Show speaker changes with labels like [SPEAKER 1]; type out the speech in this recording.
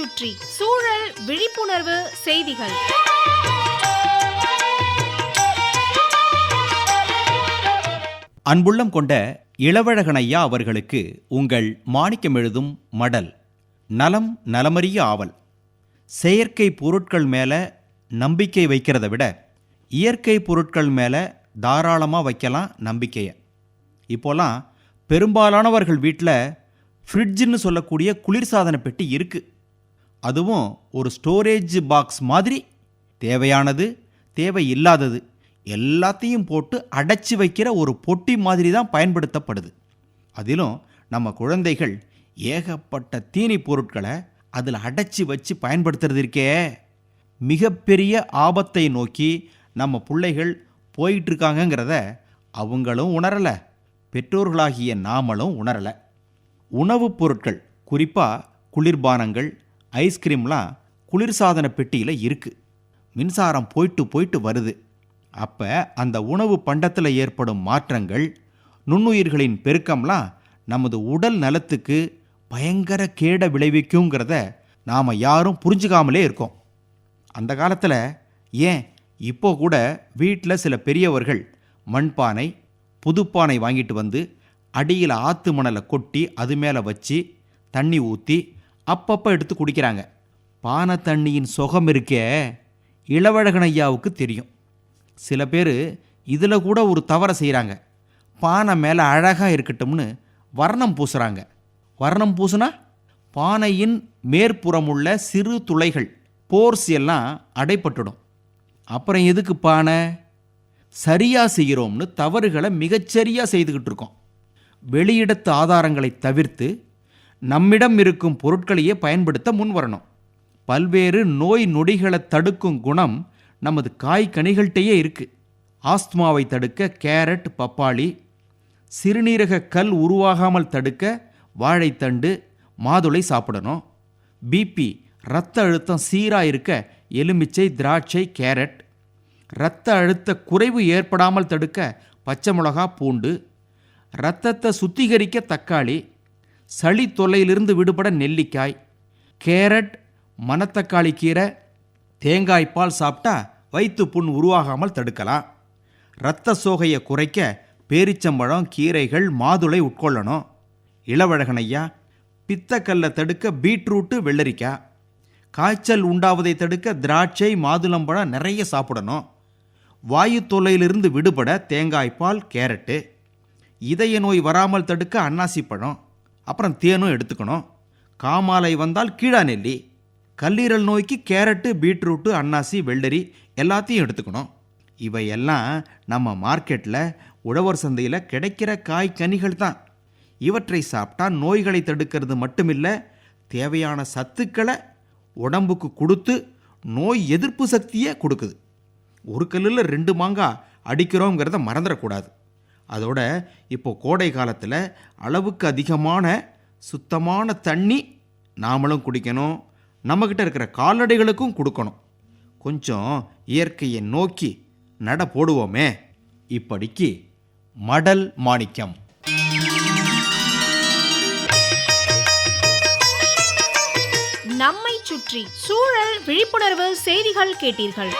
[SPEAKER 1] சுற்றி சூழல் விழிப்புணர்வு செய்திகள்.
[SPEAKER 2] அன்புள்ளம் கொண்ட இளவழகனையா அவர்களுக்கு உங்கள் மாணிக்கம் எழுதும் மடல் நலம் நலமறிய ஆவல். செயற்கை பொருட்கள் மேலே நம்பிக்கை வைக்கிறத விட இயற்கை பொருட்கள் மேலே தாராளமாக வைக்கலாம் நம்பிக்கையை. இப்போலாம் பெரும்பாலானவர்கள் வீட்டில் ஃப்ரிட்ஜுன்னு சொல்லக்கூடிய குளிர்சாதன பெட்டி இருக்குது அதுவும் ஒரு ஸ்டோரேஜ் பாக்ஸ் மாதிரி தேவையானது தேவையில்லாதது எல்லாத்தையும் போட்டு அடைச்சி வைக்கிற ஒரு பொட்டி மாதிரி தான் பயன்படுத்தப்படுது. அதிலும் நம்ம குழந்தைகள் ஏகப்பட்ட தீனி பொருட்களை அதில் அடைச்சி வச்சு பயன்படுத்துறது இருக்கே. மிகப்பெரிய ஆபத்தை நோக்கி நம்ம பிள்ளைகள் போயிட்டுருக்காங்கங்கிறத அவங்களும் உணரலை. பெற்றோர்களாகிய நாமளும் உணரலை. உணவுப் பொருட்கள் குறிப்பாக குளிர்பானங்கள் ஐஸ்கிரீம்லாம் குளிர்சாதன பெட்டியில் இருக்குது மின்சாரம் போயிட்டு போயிட்டு வருது. அப்போ அந்த உணவு பண்டத்தில் ஏற்படும் மாற்றங்கள் நுண்ணுயிர்களின் பெருக்கம்லாம் நமது உடல் நலத்துக்கு பயங்கர கேட விளைவிக்குங்கிறத நாம் யாரும் புரிஞ்சுக்காமலே இருக்கோம். அந்த காலத்தில் ஏன் இப்போ கூட வீட்டில் சில பெரியவர்கள் மண்பானை புதுப்பானை வாங்கிட்டு வந்து அடியில் ஆற்று மணலை கொட்டி அது மேலே வச்சு தண்ணி ஊற்றி அப்பப்போ எடுத்து குடிக்கிறாங்க. பானை தண்ணியின் சுகம் இருக்கே இளவழகன் ஐயாவுக்கு தெரியும். சில பேர் இதில் கூட ஒரு தவறை செய்கிறாங்க பானை மேலே அழகாக இருக்கட்டும்னு வர்ணம் பூசுகிறாங்க வர்ணம் பூசுனா பானையின் மேற்புறமுள்ள சிறு துளைகள் போர்ஸ் எல்லாம் அடைப்பட்டுடும் அப்புறம் எதுக்கு பானை? சரியாக செய்கிறோம்னு தவறுகளை மிகச்சரியாக செய்துக்கிட்டு இருக்கோம். வெளியிடத்து ஆதாரங்களை தவிர்த்து நம்மிடம் இருக்கும் பொருட்களையே பயன்படுத்த முன்வரணும். பல்வேறு நோய் நொடிகளை தடுக்கும் குணம் நமது காய் கனிகள்கிட்டயே இருக்குது ஆஸ்துமாவை தடுக்க கேரட் பப்பாளி சிறுநீரக கல் உருவாகாமல் தடுக்க வாழைத்தண்டு மாதுளை சாப்பிடணும். பிபி இரத்த அழுத்தம் சீராக இருக்க எலுமிச்சை திராட்சை கேரட். இரத்த அழுத்த குறைவு ஏற்படாமல் தடுக்க பச்சை மிளகா பூண்டு. இரத்தத்தை சுத்திகரிக்க தக்காளி. சளி தொல்லையிலிருந்து விடுபட நெல்லிக்காய் கேரட் மணத்தக்காளி கீரை தேங்காய் பால் சாப்பிட்டா வயிற்று புண் உருவாகாமல் தடுக்கலாம். இரத்த சோகையை குறைக்க பேரிச்சம்பழம் கீரைகள் மாதுளை உட்கொள்ளணும். இளவழகனையா பித்தக்கல்லை தடுக்க பீட்ரூட்டு வெள்ளரிக்காய். காய்ச்சல் உண்டாவதை தடுக்க திராட்சை மாதுளம்பழம் நிறைய சாப்பிடணும். வாயு தொல்லையிலிருந்து விடுபட தேங்காய் பால் கேரட்டு. இதய நோய் வராமல் தடுக்க அன்னாசி பழம். அப்புறம் தேனும் எடுத்துக்கணும். காமாலை வந்தால் கீழா நெல்லி கல்லீரல் நோய்க்கு கேரட்டு பீட்ரூட்டு அன்னாசி வெள்ளரி எல்லாத்தையும் எடுத்துக்கணும். இவையெல்லாம் நம்ம மார்க்கெட்டில் உழவர் சந்தையில் கிடைக்கிற காய் கனிகள் தான். இவற்றை சாப்பிட்டா நோய்களை தடுக்கிறது மட்டுமில்லை தேவையான சத்துக்களை உடம்புக்கு கொடுத்து நோய் எதிர்ப்பு சக்தியை கொடுக்குது. ஒரு கல்லில் ரெண்டு மாங்காய் அடிக்கிறோங்கிறத மறந்துடக்கூடாது. அதோட இப்போ கோடை காலத்தில் அளவுக்கு அதிகமான சுத்தமான தண்ணி நாமளும் குடிக்கணும். நம்மக்கிட்ட இருக்கிற கால்நடைகளுக்கும் கொடுக்கணும். கொஞ்சம் இயற்கையை நோக்கி நட போடுவோமே. இப்படிக்கு மடல் மாணிக்கம்.
[SPEAKER 1] நம்மை சுற்றி சூழல் விழிப்புணர்வு செய்திகள் கேட்டீர்கள்.